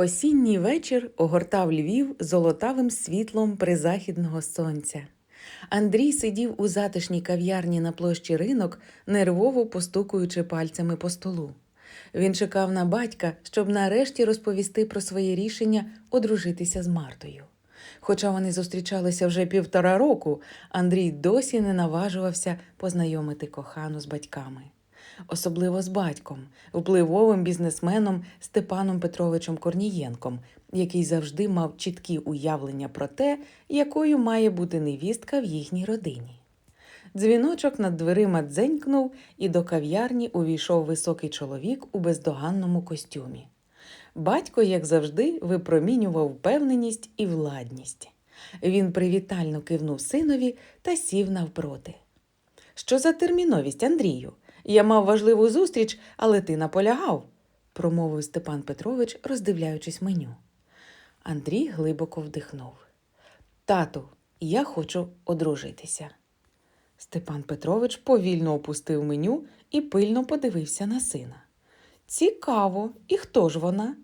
Осінній вечір огортав Львів золотавим світлом призахідного сонця. Андрій сидів у затишній кав'ярні на площі ринок, нервово постукуючи пальцями по столу. Він чекав на батька, щоб нарешті розповісти про своє рішення одружитися з Мартою. Хоча вони зустрічалися вже півтора року, Андрій досі не наважувався познайомити кохану з батьками. Особливо з батьком, впливовим бізнесменом Степаном Петровичем Корнієнком, який завжди мав чіткі уявлення про те, якою має бути невістка в їхній родині. Дзвіночок над дверима дзенькнув, і до кав'ярні увійшов високий чоловік у бездоганному костюмі. Батько, як завжди, випромінював впевненість і владність. Він привітально кивнув синові та сів навпроти. Що за терміновість, Андрію? Я мав важливу зустріч, але ти наполягав, промовив Степан Петрович, роздивляючись меню. Андрій глибоко вдихнув. Тату, я хочу одружитися. Степан Петрович повільно опустив меню і пильно подивився на сина. Цікаво, і хто ж вона?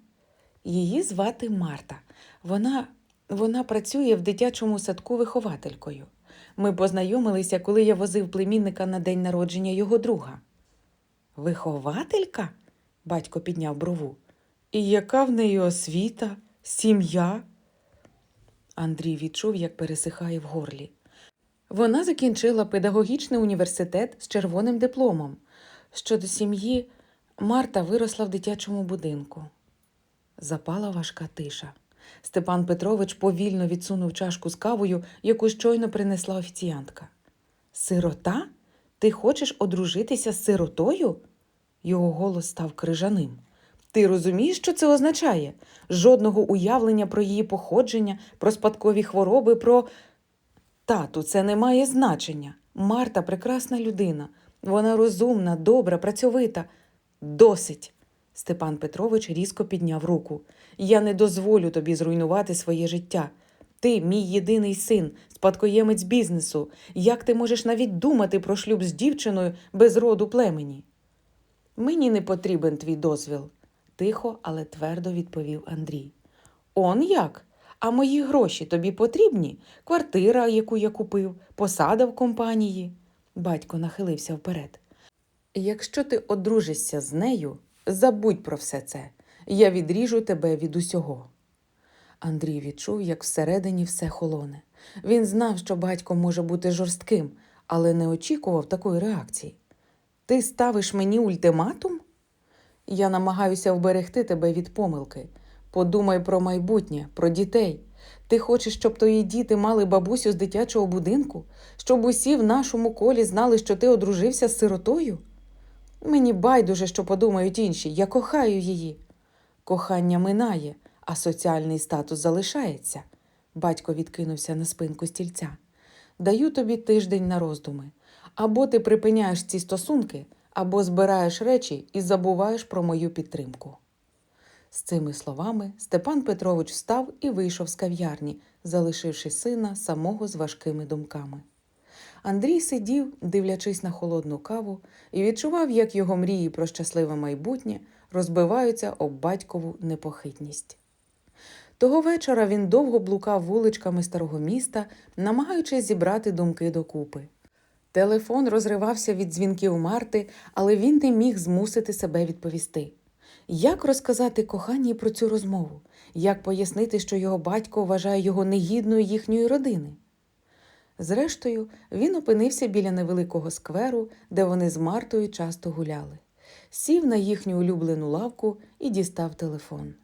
Її звати Марта. Вона, вона працює в дитячому садку вихователькою. Ми познайомилися, коли я возив племінника на день народження його друга. Вихователька? батько підняв брову. І яка в неї освіта, сім'я? Андрій відчув, як пересихає в горлі. Вона закінчила педагогічний університет з червоним дипломом. Щодо сім'ї, Марта виросла в дитячому будинку. Запала важка тиша. Степан Петрович повільно відсунув чашку з кавою, яку щойно принесла офіціантка. Сирота? Ти хочеш одружитися з сиротою? Його голос став крижаним. Ти розумієш, що це означає? Жодного уявлення про її походження, про спадкові хвороби, про. Тату, це не має значення. Марта прекрасна людина. Вона розумна, добра, працьовита. Досить. Степан Петрович різко підняв руку. Я не дозволю тобі зруйнувати своє життя. Ти, мій єдиний син, спадкоємець бізнесу. Як ти можеш навіть думати про шлюб з дівчиною без роду племені? Мені не потрібен твій дозвіл, тихо, але твердо відповів Андрій. Он як? А мої гроші тобі потрібні? Квартира, яку я купив, посада в компанії. Батько нахилився вперед. Якщо ти одружишся з нею, забудь про все це. Я відріжу тебе від усього. Андрій відчув, як всередині все холоне. Він знав, що батько може бути жорстким, але не очікував такої реакції. Ти ставиш мені ультиматум? Я намагаюся вберегти тебе від помилки. Подумай про майбутнє, про дітей. Ти хочеш, щоб твої діти мали бабусю з дитячого будинку, щоб усі в нашому колі знали, що ти одружився з сиротою? Мені байдуже, що подумають інші. Я кохаю її. Кохання минає, а соціальний статус залишається. Батько відкинувся на спинку стільця. Даю тобі тиждень на роздуми. Або ти припиняєш ці стосунки, або збираєш речі і забуваєш про мою підтримку. З цими словами Степан Петрович встав і вийшов з кав'ярні, залишивши сина самого з важкими думками. Андрій сидів, дивлячись на холодну каву, і відчував, як його мрії про щасливе майбутнє розбиваються об батькову непохитність. Того вечора він довго блукав вуличками старого міста, намагаючись зібрати думки докупи. Телефон розривався від дзвінків Марти, але він не міг змусити себе відповісти. Як розказати коханій про цю розмову? Як пояснити, що його батько вважає його негідною їхньої родини? Зрештою, він опинився біля невеликого скверу, де вони з Мартою часто гуляли. Сів на їхню улюблену лавку і дістав телефон.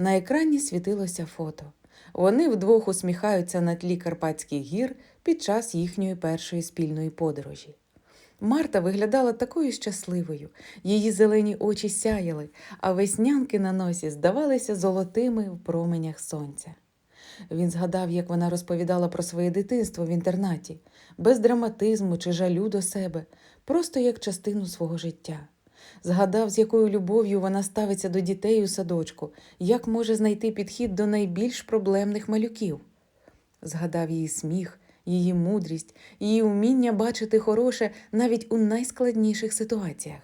На екрані світилося фото. Вони вдвох усміхаються на тлі Карпатських гір під час їхньої першої спільної подорожі. Марта виглядала такою щасливою, її зелені очі сяяли, а веснянки на носі здавалися золотими в променях сонця. Він згадав, як вона розповідала про своє дитинство в інтернаті, без драматизму чи жалю до себе, просто як частину свого життя. Згадав, з якою любов'ю вона ставиться до дітей у садочку, як може знайти підхід до найбільш проблемних малюків. Згадав її сміх, її мудрість, її вміння бачити хороше навіть у найскладніших ситуаціях.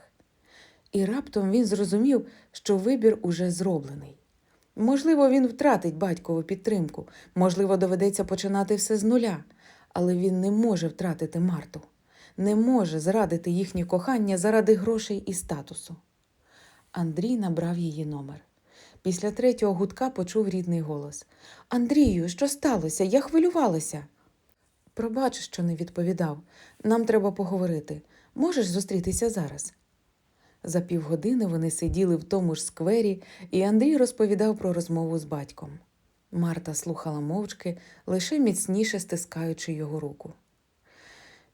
І раптом він зрозумів, що вибір уже зроблений. Можливо, він втратить батькову підтримку, можливо, доведеться починати все з нуля, але він не може втратити Марту, не може зрадити їхнє кохання заради грошей і статусу. Андрій набрав її номер. Після третього гудка почув рідний голос: Андрію, що сталося? Я хвилювалася. Пробач, що не відповідав. Нам треба поговорити. Можеш зустрітися зараз? За півгодини вони сиділи в тому ж сквері, і Андрій розповідав про розмову з батьком. Марта слухала мовчки, лише міцніше стискаючи його руку.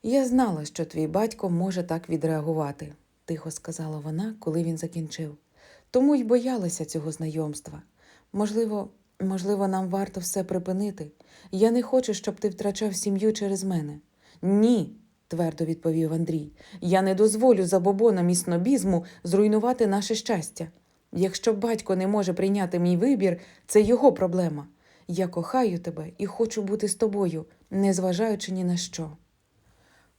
Я знала, що твій батько може так відреагувати, тихо сказала вона, коли він закінчив. Тому й боялася цього знайомства. Можливо, можливо, нам варто все припинити. Я не хочу, щоб ти втрачав сім'ю через мене. Ні, твердо відповів Андрій. Я не дозволю забобонам і снобізму зруйнувати наше щастя. Якщо батько не може прийняти мій вибір, це його проблема. Я кохаю тебе і хочу бути з тобою, незважаючи ні на що.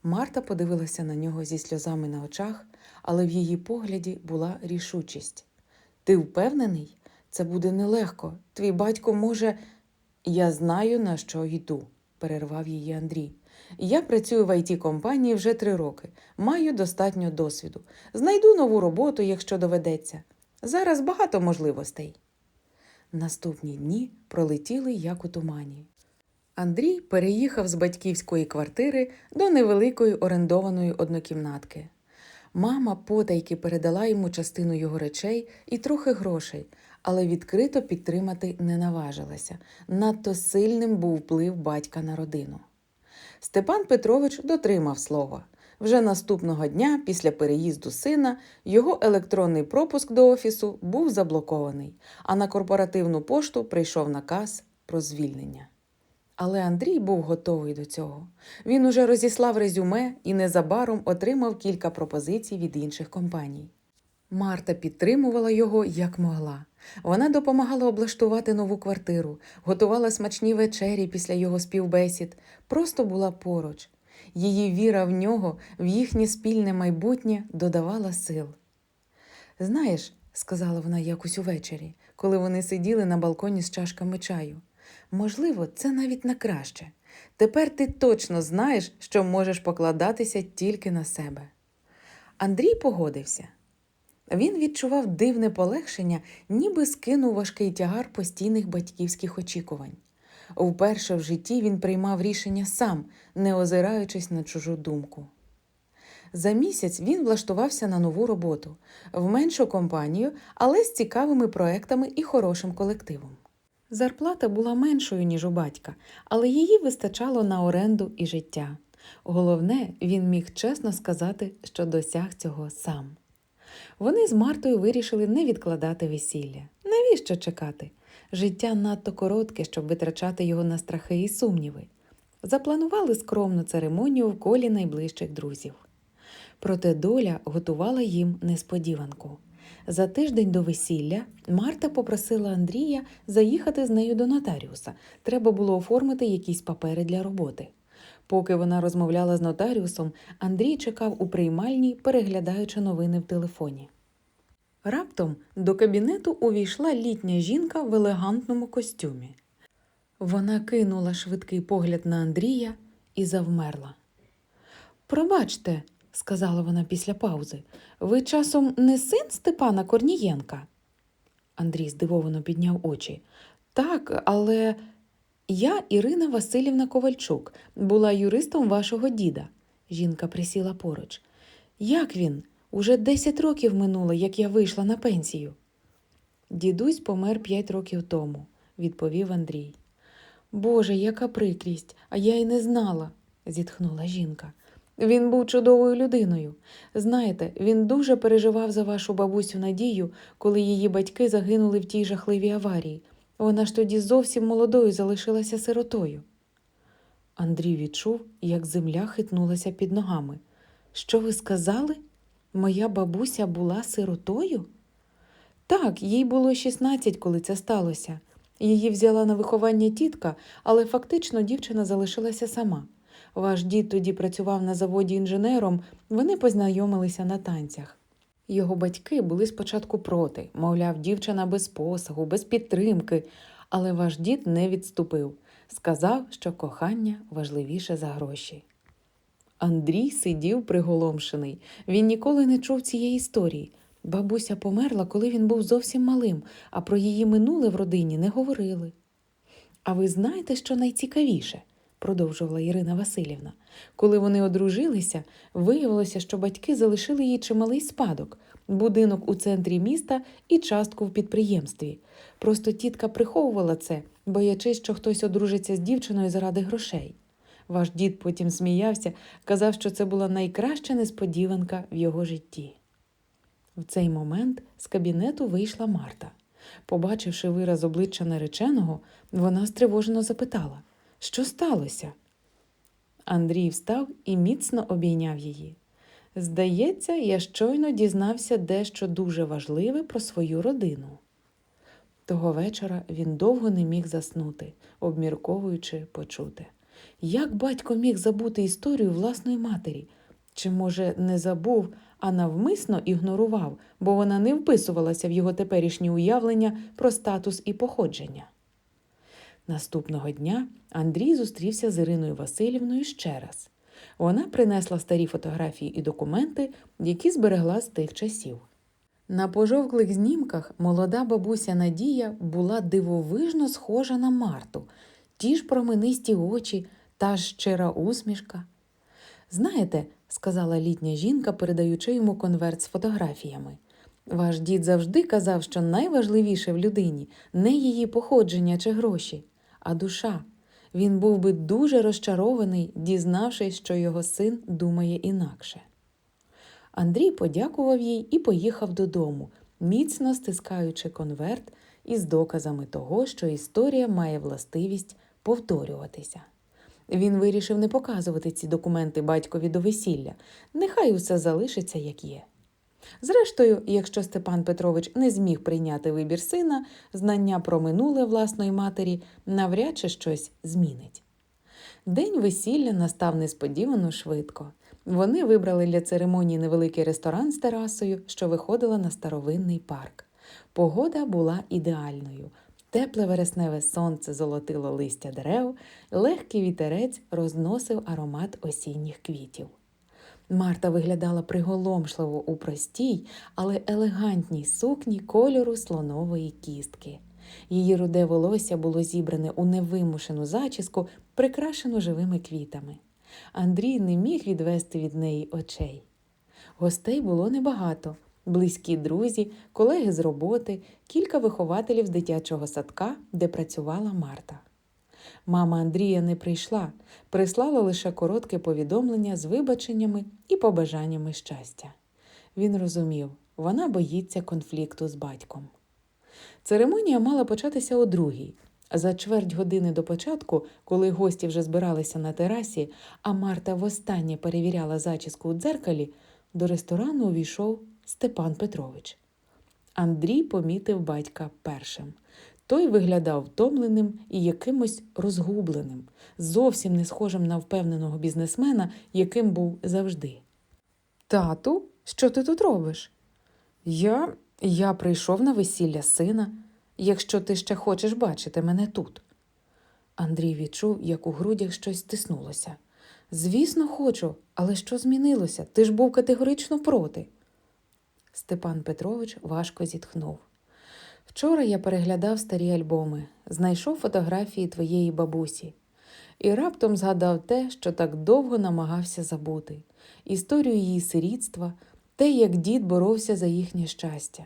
Марта подивилася на нього зі сльозами на очах, але в її погляді була рішучість. Ти впевнений? Це буде нелегко. Твій батько може. Я знаю, на що йду, перервав її Андрій. Я працюю в it компанії вже три роки, маю достатньо досвіду. Знайду нову роботу, якщо доведеться. Зараз багато можливостей. Наступні дні пролетіли як у тумані. Андрій переїхав з батьківської квартири до невеликої орендованої однокімнатки. Мама потайки передала йому частину його речей і трохи грошей, але відкрито підтримати не наважилася. Надто сильним був вплив батька на родину. Степан Петрович дотримав слова. Вже наступного дня, після переїзду сина, його електронний пропуск до офісу був заблокований, а на корпоративну пошту прийшов наказ про звільнення. Але Андрій був готовий до цього. Він уже розіслав резюме і незабаром отримав кілька пропозицій від інших компаній. Марта підтримувала його як могла. Вона допомагала облаштувати нову квартиру, готувала смачні вечері після його співбесід, просто була поруч. Її віра в нього, в їхнє спільне майбутнє додавала сил. Знаєш, сказала вона якось увечері, коли вони сиділи на балконі з чашками чаю. Можливо, це навіть на краще. Тепер ти точно знаєш, що можеш покладатися тільки на себе. Андрій погодився. Він відчував дивне полегшення, ніби скинув важкий тягар постійних батьківських очікувань. Вперше в житті він приймав рішення сам, не озираючись на чужу думку. За місяць він влаштувався на нову роботу в меншу компанію, але з цікавими проектами і хорошим колективом. Зарплата була меншою, ніж у батька, але її вистачало на оренду і життя. Головне, він міг чесно сказати, що досяг цього сам. Вони з Мартою вирішили не відкладати весілля. Навіщо чекати? Життя надто коротке, щоб витрачати його на страхи і сумніви. Запланували скромну церемонію в колі найближчих друзів. Проте доля готувала їм несподіванку. За тиждень до весілля Марта попросила Андрія заїхати з нею до нотаріуса. Треба було оформити якісь папери для роботи. Поки вона розмовляла з нотаріусом, Андрій чекав у приймальні, переглядаючи новини в телефоні. Раптом до кабінету увійшла літня жінка в елегантному костюмі. Вона кинула швидкий погляд на Андрія і завмерла. Пробачте, сказала вона після паузи, ви часом не син Степана Корнієнка? Андрій здивовано підняв очі. Так, але я Ірина Васильівна Ковальчук, була юристом вашого діда. Жінка присіла поруч. Як він? Уже десять років минуло, як я вийшла на пенсію. Дідусь помер п'ять років тому, відповів Андрій. Боже, яка прикрість, а я й не знала, зітхнула жінка. Він був чудовою людиною. Знаєте, він дуже переживав за вашу бабусю Надію, коли її батьки загинули в тій жахливій аварії. Вона ж тоді зовсім молодою залишилася сиротою. Андрій відчув, як земля хитнулася під ногами. Що ви сказали? Моя бабуся була сиротою? Так, їй було 16, коли це сталося. Її взяла на виховання тітка, але фактично дівчина залишилася сама. Ваш дід тоді працював на заводі інженером, вони познайомилися на танцях. Його батьки були спочатку проти, мовляв, дівчина без посагу, без підтримки, але ваш дід не відступив. Сказав, що кохання важливіше за гроші. Андрій сидів приголомшений. Він ніколи не чув цієї історії. Бабуся померла, коли він був зовсім малим, а про її минуле в родині не говорили. А ви знаєте, що найцікавіше? Продовжувала Ірина Васильівна. Коли вони одружилися, виявилося, що батьки залишили їй чималий спадок, будинок у центрі міста і частку в підприємстві. Просто тітка приховувала це, боячись, що хтось одружиться з дівчиною заради грошей. Ваш дід потім сміявся, казав, що це була найкраща несподіванка в його житті. В цей момент з кабінету вийшла Марта. Побачивши вираз обличчя нареченого, вона стривожено запитала, що сталося? Андрій встав і міцно обійняв її. Здається, я щойно дізнався дещо дуже важливе про свою родину. Того вечора він довго не міг заснути, обмірковуючи почуте. Як батько міг забути історію власної матері? Чи, може, не забув, а навмисно ігнорував, бо вона не вписувалася в його теперішні уявлення про статус і походження? Наступного дня Андрій зустрівся з Іриною Васильівною ще раз. Вона принесла старі фотографії і документи, які зберегла з тих часів. На пожовклих знімках молода бабуся Надія була дивовижно схожа на Марту, ті ж променисті очі, та щира усмішка. Знаєте, сказала літня жінка, передаючи йому конверт з фотографіями. Ваш дід завжди казав, що найважливіше в людині не її походження чи гроші, а душа. Він був би дуже розчарований, дізнавшись, що його син думає інакше. Андрій подякував їй і поїхав додому, міцно стискаючи конверт із доказами того, що історія має властивість повторюватися. Він вирішив не показувати ці документи батькові до весілля, нехай усе залишиться, як є. Зрештою, якщо Степан Петрович не зміг прийняти вибір сина, знання про минуле власної матері навряд чи щось змінить. День весілля настав несподівано швидко. Вони вибрали для церемонії невеликий ресторан з терасою, що виходила на старовинний парк. Погода була ідеальною. Тепле вересневе сонце золотило листя дерев, легкий вітерець розносив аромат осінніх квітів. Марта виглядала приголомшливо у простій, але елегантній сукні кольору слонової кістки. Її руде волосся було зібране у невимушену зачіску, прикрашену живими квітами. Андрій не міг відвести від неї очей. Гостей було небагато близькі друзі, колеги з роботи, кілька вихователів з дитячого садка, де працювала Марта. Мама Андрія не прийшла, прислала лише коротке повідомлення з вибаченнями і побажаннями щастя. Він розумів, вона боїться конфлікту з батьком. Церемонія мала початися о другій. За чверть години до початку, коли гості вже збиралися на терасі, а Марта востаннє перевіряла зачіску у дзеркалі, до ресторану увійшов Степан Петрович. Андрій помітив батька першим. Той виглядав втомленим і якимось розгубленим, зовсім не схожим на впевненого бізнесмена, яким був завжди. Тату, що ти тут робиш? Я. Я прийшов на весілля сина, якщо ти ще хочеш бачити мене тут. Андрій відчув, як у грудях щось стиснулося. Звісно, хочу, але що змінилося? Ти ж був категорично проти. Степан Петрович важко зітхнув. Вчора я переглядав старі альбоми, знайшов фотографії твоєї бабусі і раптом згадав те, що так довго намагався забути історію її сирітства, те, як дід боровся за їхнє щастя.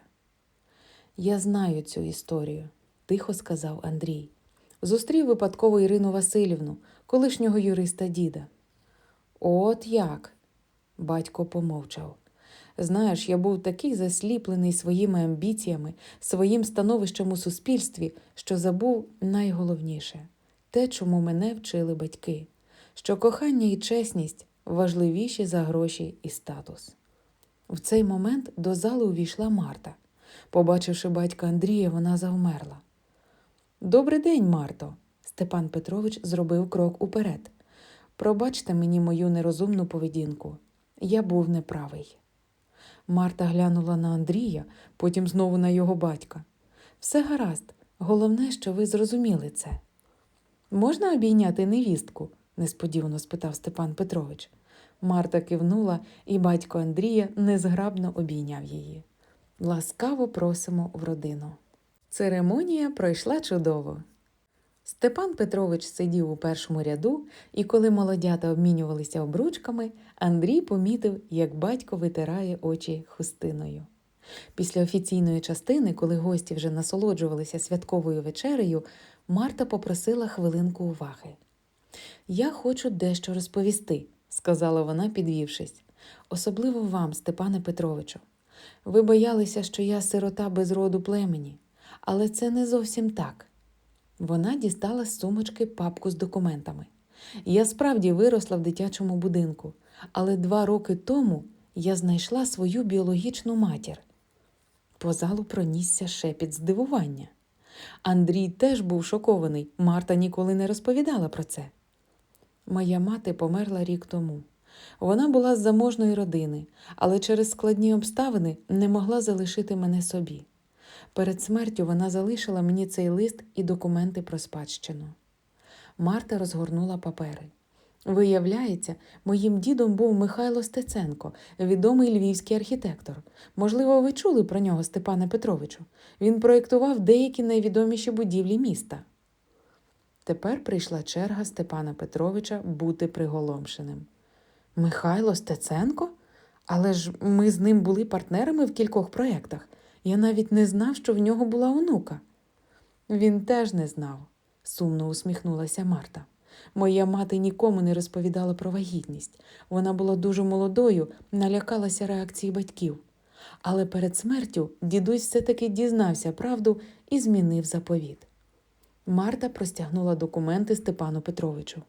Я знаю цю історію, тихо сказав Андрій. Зустрів випадково Ірину Васильівну, колишнього юриста діда. От як? Батько помовчав. Знаєш, я був такий засліплений своїми амбіціями, своїм становищем у суспільстві, що забув найголовніше те, чому мене вчили батьки, що кохання і чесність важливіші за гроші і статус. В цей момент до зали увійшла Марта. Побачивши батька Андрія, вона завмерла. Добрий день, Марто. Степан Петрович зробив крок уперед. Пробачте мені мою нерозумну поведінку. Я був неправий. Марта глянула на Андрія, потім знову на його батька. Все гаразд, головне, що ви зрозуміли це. Можна обійняти невістку? несподівано спитав Степан Петрович. Марта кивнула, і батько Андрія незграбно обійняв її. Ласкаво просимо в родину. Церемонія пройшла чудово. Степан Петрович сидів у першому ряду, і коли молодята обмінювалися обручками, Андрій помітив, як батько витирає очі хустиною. Після офіційної частини, коли гості вже насолоджувалися святковою вечерею, Марта попросила хвилинку уваги. Я хочу дещо розповісти, сказала вона, підвівшись. Особливо вам, Степане Петровичу. Ви боялися, що я сирота без роду племені, але це не зовсім так. Вона дістала з сумочки папку з документами. Я справді виросла в дитячому будинку, але два роки тому я знайшла свою біологічну матір. По залу пронісся шепіт здивування. Андрій теж був шокований. Марта ніколи не розповідала про це. Моя мати померла рік тому. Вона була з заможної родини, але через складні обставини не могла залишити мене собі. Перед смертю вона залишила мені цей лист і документи про спадщину. Марта розгорнула папери. Виявляється, моїм дідом був Михайло Стеценко, відомий львівський архітектор. Можливо, ви чули про нього, Степане Петровичу. Він проєктував деякі найвідоміші будівлі міста. Тепер прийшла черга Степана Петровича бути приголомшеним. Михайло Стеценко? Але ж ми з ним були партнерами в кількох проєктах. Я навіть не знав, що в нього була онука. Він теж не знав, сумно усміхнулася Марта. Моя мати нікому не розповідала про вагітність. Вона була дуже молодою, налякалася реакції батьків. Але перед смертю дідусь все-таки дізнався правду і змінив заповіт. Марта простягнула документи Степану Петровичу.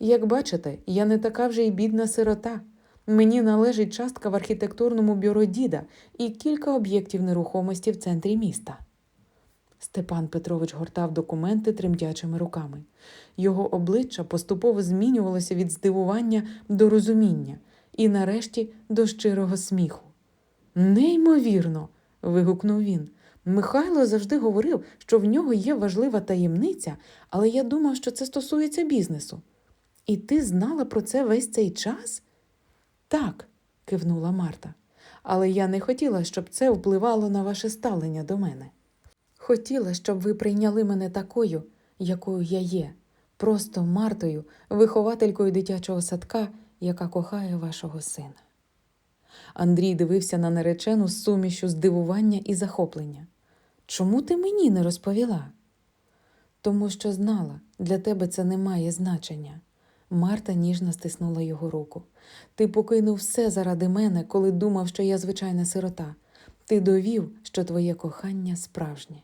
Як бачите, я не така вже й бідна сирота. Мені належить частка в архітектурному бюро діда і кілька об'єктів нерухомості в центрі міста. Степан Петрович гортав документи тремтячими руками. Його обличчя поступово змінювалося від здивування до розуміння і, нарешті, до щирого сміху. Неймовірно. вигукнув він. Михайло завжди говорив, що в нього є важлива таємниця, але я думав, що це стосується бізнесу. І ти знала про це весь цей час? Так, кивнула Марта. Але я не хотіла, щоб це впливало на ваше ставлення до мене. Хотіла, щоб ви прийняли мене такою, якою я є, просто Мартою, вихователькою дитячого садка, яка кохає вашого сина. Андрій дивився на наречену з сумішю здивування і захоплення. Чому ти мені не розповіла? Тому що знала, для тебе це не має значення. Марта ніжно стиснула його руку. Ти покинув все заради мене, коли думав, що я звичайна сирота. Ти довів, що твоє кохання справжнє.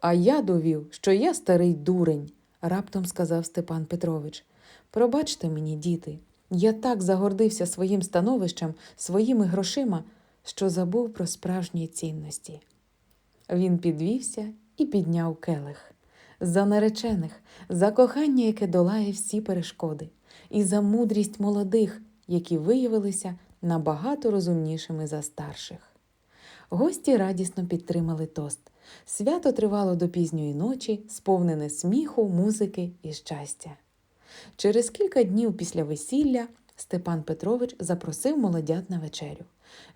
А я довів, що я старий дурень, раптом сказав Степан Петрович. Пробачте мені, діти, я так загордився своїм становищем, своїми грошима, що забув про справжні цінності. Він підвівся і підняв келих. За наречених, за кохання, яке долає всі перешкоди, і за мудрість молодих, які виявилися набагато розумнішими за старших. Гості радісно підтримали тост. Свято тривало до пізньої ночі, сповнене сміху, музики і щастя. Через кілька днів після весілля Степан Петрович запросив молодят на вечерю.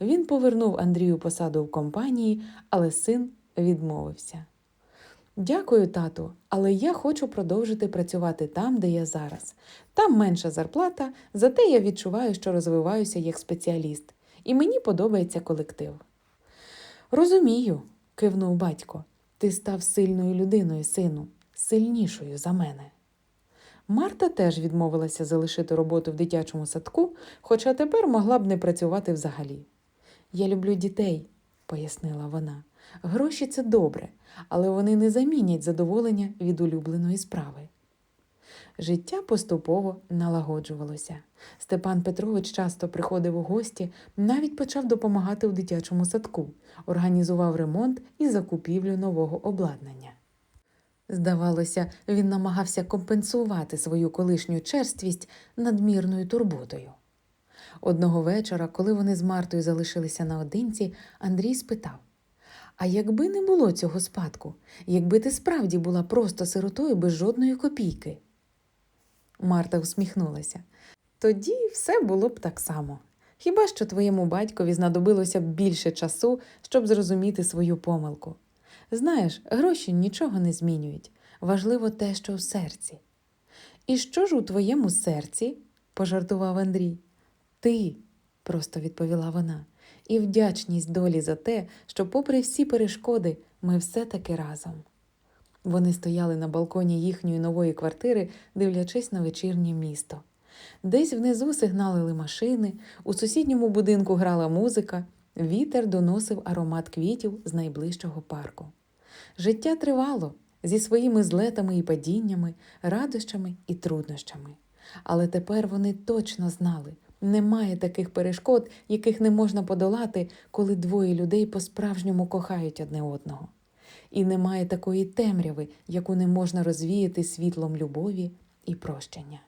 Він повернув Андрію посаду в компанії, але син відмовився. Дякую, тату, але я хочу продовжити працювати там, де я зараз. Там менша зарплата, зате я відчуваю, що розвиваюся як спеціаліст, і мені подобається колектив. Розумію, кивнув батько. Ти став сильною людиною, сину, сильнішою за мене. Марта теж відмовилася залишити роботу в дитячому садку, хоча тепер могла б не працювати взагалі. Я люблю дітей, пояснила вона. Гроші це добре, але вони не замінять задоволення від улюбленої справи. Життя поступово налагоджувалося. Степан Петрович часто приходив у гості, навіть почав допомагати у дитячому садку, організував ремонт і закупівлю нового обладнання. Здавалося, він намагався компенсувати свою колишню черствість надмірною турботою. Одного вечора, коли вони з Мартою залишилися наодинці, Андрій спитав: А якби не було цього спадку, якби ти справді була просто сиротою без жодної копійки? Марта усміхнулася. Тоді все було б так само. Хіба що твоєму батькові знадобилося б більше часу, щоб зрозуміти свою помилку. Знаєш, гроші нічого не змінюють. Важливо те, що в серці. І що ж у твоєму серці? пожартував Андрій. Ти, просто відповіла вона, і вдячність долі за те, що, попри всі перешкоди, ми все таки разом. Вони стояли на балконі їхньої нової квартири, дивлячись на вечірнє місто. Десь внизу сигналили машини, у сусідньому будинку грала музика, вітер доносив аромат квітів з найближчого парку. Життя тривало зі своїми злетами і падіннями, радощами і труднощами. Але тепер вони точно знали, немає таких перешкод, яких не можна подолати, коли двоє людей по-справжньому кохають одне одного. І немає такої темряви, яку не можна розвіяти світлом любові і прощення.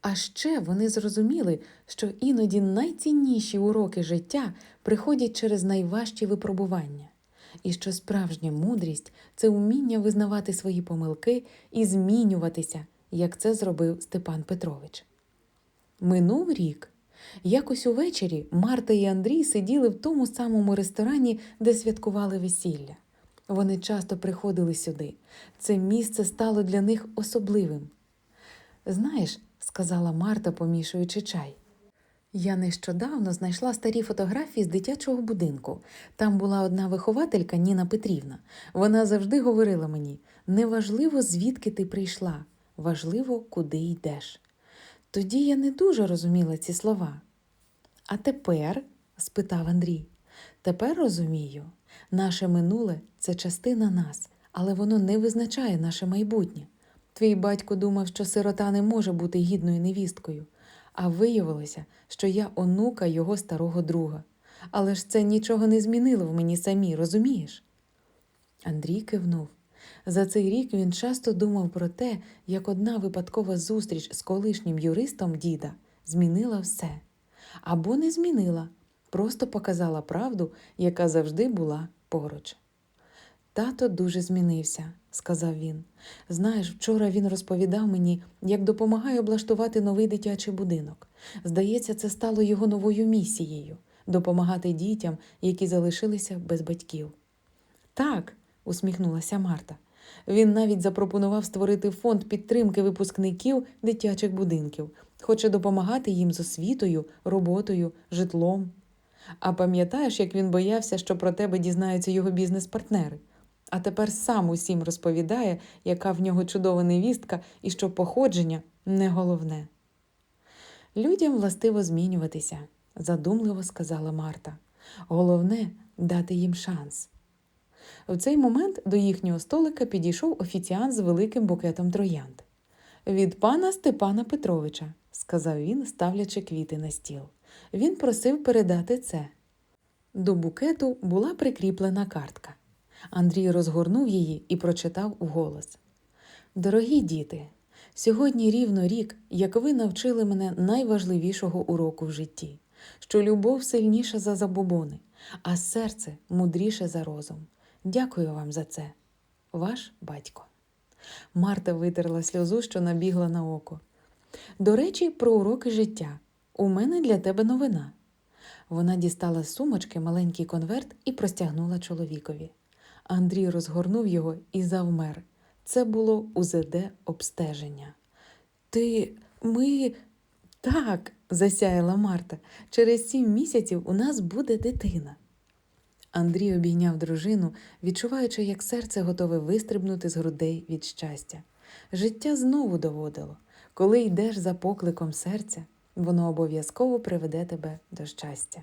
А ще вони зрозуміли, що іноді найцінніші уроки життя приходять через найважчі випробування, і що справжня мудрість це вміння визнавати свої помилки і змінюватися, як це зробив Степан Петрович. Минув рік. Якось увечері Марта і Андрій сиділи в тому самому ресторані, де святкували весілля. Вони часто приходили сюди. Це місце стало для них особливим. Знаєш, сказала Марта, помішуючи чай. Я нещодавно знайшла старі фотографії з дитячого будинку. Там була одна вихователька Ніна Петрівна. Вона завжди говорила мені: неважливо, звідки ти прийшла, важливо, куди йдеш. Тоді я не дуже розуміла ці слова. А тепер? спитав Андрій. Тепер розумію, наше минуле це частина нас, але воно не визначає наше майбутнє. Твій батько думав, що сирота не може бути гідною невісткою, а виявилося, що я онука його старого друга. Але ж це нічого не змінило в мені самі, розумієш? Андрій кивнув. За цей рік він часто думав про те, як одна випадкова зустріч з колишнім юристом діда змінила все. Або не змінила, просто показала правду, яка завжди була поруч. Тато дуже змінився, сказав він. Знаєш, вчора він розповідав мені, як допомагає облаштувати новий дитячий будинок. Здається, це стало його новою місією допомагати дітям, які залишилися без батьків. Так, усміхнулася Марта. Він навіть запропонував створити фонд підтримки випускників дитячих будинків, хоче допомагати їм з освітою, роботою, житлом. А пам'ятаєш, як він боявся, що про тебе дізнаються його бізнес-партнери? А тепер сам усім розповідає, яка в нього чудова невістка і що походження не головне. Людям властиво змінюватися, задумливо сказала Марта. Головне дати їм шанс. В цей момент до їхнього столика підійшов офіціант з великим букетом троянд. Від пана Степана Петровича, сказав він, ставлячи квіти на стіл. Він просив передати це. До букету була прикріплена картка. Андрій розгорнув її і прочитав уголос. Дорогі діти, сьогодні рівно рік, як ви навчили мене найважливішого уроку в житті, що любов сильніша за забобони, а серце мудріше за розум. Дякую вам за це. Ваш батько. Марта витерла сльозу, що набігла на око. До речі, про уроки життя. У мене для тебе новина. Вона дістала з сумочки маленький конверт і простягнула чоловікові. Андрій розгорнув його і завмер. Це було УЗД обстеження. Ти, ми. Так, засяяла Марта. Через сім місяців у нас буде дитина. Андрій обійняв дружину, відчуваючи, як серце готове вистрибнути з грудей від щастя. Життя знову доводило коли йдеш за покликом серця, воно обов'язково приведе тебе до щастя.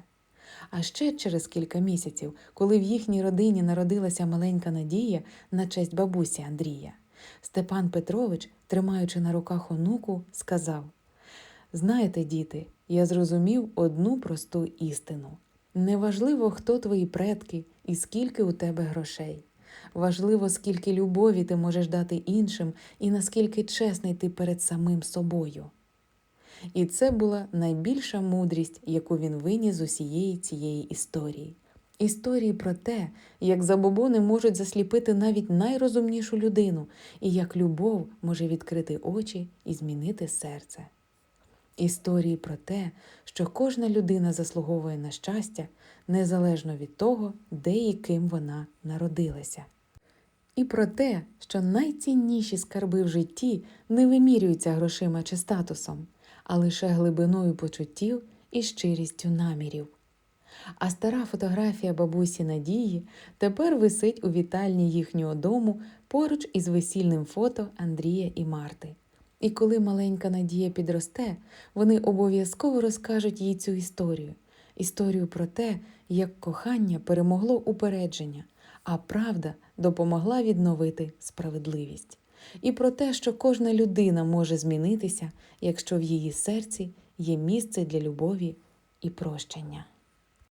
А ще через кілька місяців, коли в їхній родині народилася маленька Надія на честь бабусі Андрія, Степан Петрович, тримаючи на руках онуку, сказав: Знаєте, діти, я зрозумів одну просту істину. Неважливо, хто твої предки і скільки у тебе грошей. Важливо, скільки любові ти можеш дати іншим і наскільки чесний ти перед самим собою. І це була найбільша мудрість, яку він виніс з усієї цієї історії. Історії про те, як забобони можуть засліпити навіть найрозумнішу людину, і як любов може відкрити очі і змінити серце. Історії про те, що кожна людина заслуговує на щастя, незалежно від того, де і ким вона народилася. І про те, що найцінніші скарби в житті не вимірюються грошима чи статусом, а лише глибиною почуттів і щирістю намірів. А стара фотографія бабусі Надії тепер висить у вітальні їхнього дому поруч із весільним фото Андрія і Марти. І коли маленька Надія підросте, вони обов'язково розкажуть їй цю історію історію про те, як кохання перемогло упередження, а правда допомогла відновити справедливість. І про те, що кожна людина може змінитися, якщо в її серці є місце для любові і прощення.